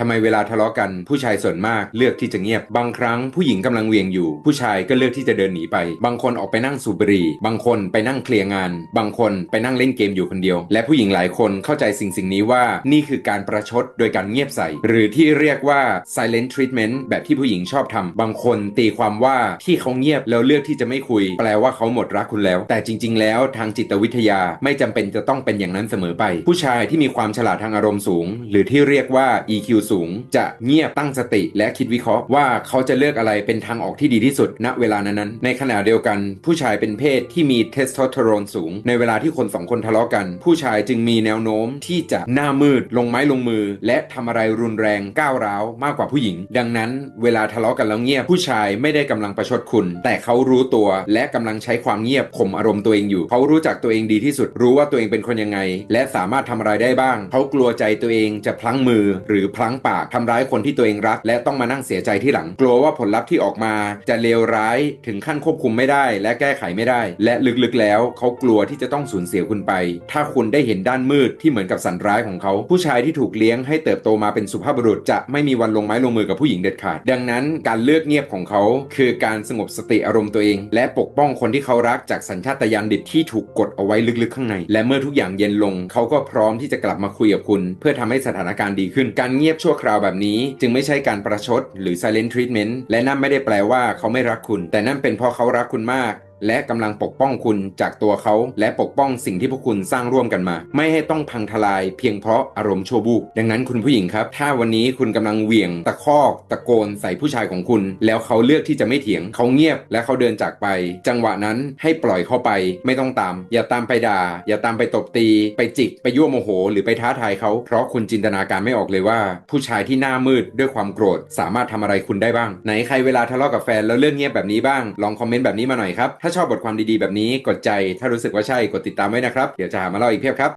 ทำไมเวลาทะเลาะกันผู้ชายส่วนมากเลือกที่จะเงียบ บางครั้งผู้หญิงกำลังเวียงอยู่ ผู้ชายก็เลือกที่จะเดินหนีไป บางคนออกไปนั่งสูบบุหรี่ บางคนไปนั่งเคลียร์งาน บางคนไปนั่งเล่นเกมอยู่คนเดียว และผู้หญิงหลายคนเข้าใจสิ่งสิ่งนี้ว่านี่คือการประชดโดยการเงียบใส่ หรือที่เรียกว่า silent treatment แบบที่ผู้หญิงชอบทำบางคนตีความว่าที่เขาเงียบแล้วเลือกที่จะไม่คุย แปลว่าเขาหมดรักคุณแล้ว แต่จริง ๆ แล้วทางจิตวิทยาไม่จำเป็นจะต้องเป็นอย่างนั้นเสมอไป ผู้ชายที่มีความฉลาดทางอารมณ์สูง หรือที่เรียกว่า EQ สูง จะเงียบตั้งสติและคิดวิเคราะห์ว่าเขาจะเลือกอะไรเป็นทางออกที่ดีที่สุดณเวลานั้นๆในขณะเดียวกัน ผู้ชายเป็นเพศที่มีเทสโทสเตอโรนสูง ในเวลาที่คนสองคนทะเลาะกัน ผู้ชายจึงมีแนวโน้มที่จะหน้ามืดลงไม้ลงมือ และทำอะไรรุนแรงก้าวร้าวมากกว่าผู้หญิง ดังนั้น เวลาทะเลาะกันแล้วเงียบผู้ชายไม่ได้กำลังประชดคุณ แต่เขารู้ตัวและกำลังใช้ความเงียบข่มอารมณ์ตัวเองอยู่ เขารู้จักตัวเองดีที่สุด รู้ว่าตัวเองเป็นคนยังไง และสามารถทำอะไรได้บ้าง เขากลัวใจตัวเองจะพลั้งมือหรือพลั้งปากทำร้ายคนที่ตัวเองรัก และต้องมานั่งเสียใจที่หลัง กลัวว่าผลลัพธ์ที่ออกมาจะเลวร้ายถึงขั้นควบคุมไม่ได้ และแก้ไขไม่ได้ และลึกๆแล้วเขากลัวที่จะต้องสูญเสียคุณไป ถ้าคุณได้เห็นด้านมืดที่เหมือนกับสันร้ายของเขา ผู้ชายที่ถูกเลี้ยงให้เติบโตมาเป็นสุภาพบุรุษจะไม่มีวันลงไม้ลงมือกับผู้หญิงเด็ดขาด ดังนั้นการเลือกเงียบของเขา คือการสงบสติอารมณ์ตัวเอง และปกป้องคนที่เขารักจากสัญชาตญาณดิบที่ถูกกดเอาไว้ลึกๆข้างใน และเมื่อทุกอย่างเย็นลง เขาก็พร้อมที่จะกลับมาคุยกับคุณ เพื่อทำให้สถานการณ์ดีขึ้นการเงียบชั่วคราวแบบนี้จึงไม่ใช่การประชดหรือ silent treatment และนั่นไม่ได้แปลว่าเขาไม่รักคุณ แต่นั่นเป็นเพราะเขารักคุณมาก และกำลังปกป้องคุณจากตัวเขา และปกป้องสิ่งที่พวกคุณสร้างร่วมกันมา ไม่ให้ต้องพังทลายเพียงเพราะอารมณ์ชั่ววูบดังนั้นคุณผู้หญิงครับ ถ้าวันนี้คุณกำลังเหวี่ยง ตะคอก ตะโกนใส่ผู้ชายของคุณ แล้วเขาเลือกที่จะไม่เถียง เขาเงียบและเขาเดินจากไป จังหวะนั้นให้ปล่อยเข้าไปไม่ต้องตาม อย่าตามไปด่า อย่าตามไปตบตี ไปจิกไปยั่วโมโห หรือไปท้าทายเขาเพราะคุณจินตนาการไม่ออกเลยว่า ผู้ชายที่หน้ามืดด้วยความโกรธ สามารถทำอะไรคุณได้บ้างไหนใครเวลาทะเลาะกับแฟนแล้วเรื่องเงียบแบบนี้บ้างลองคอมเมนต์แบบนี้มาหน่อยครับถ้าชอบบทความดีๆแบบนี้กดใจ ถ้ารู้สึกว่าใช่กดติดตามไว้นะครับ เดี๋ยวจะหามาเล่าอีกเพียบครับ